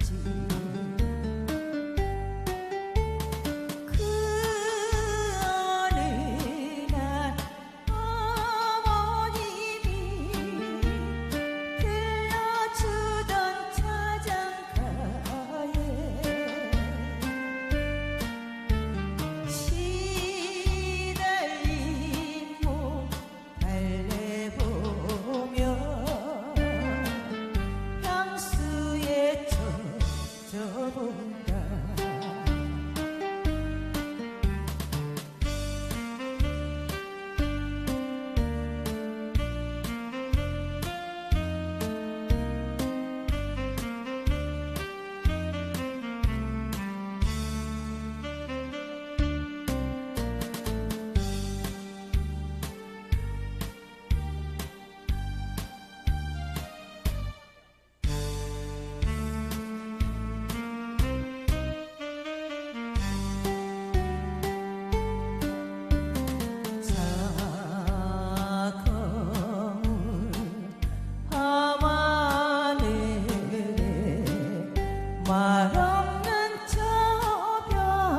to 말 없는 저 별아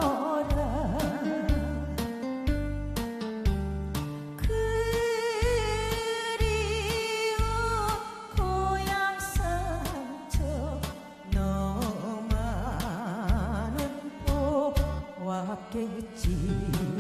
그리운 고향 상처 너만은 보았겠지.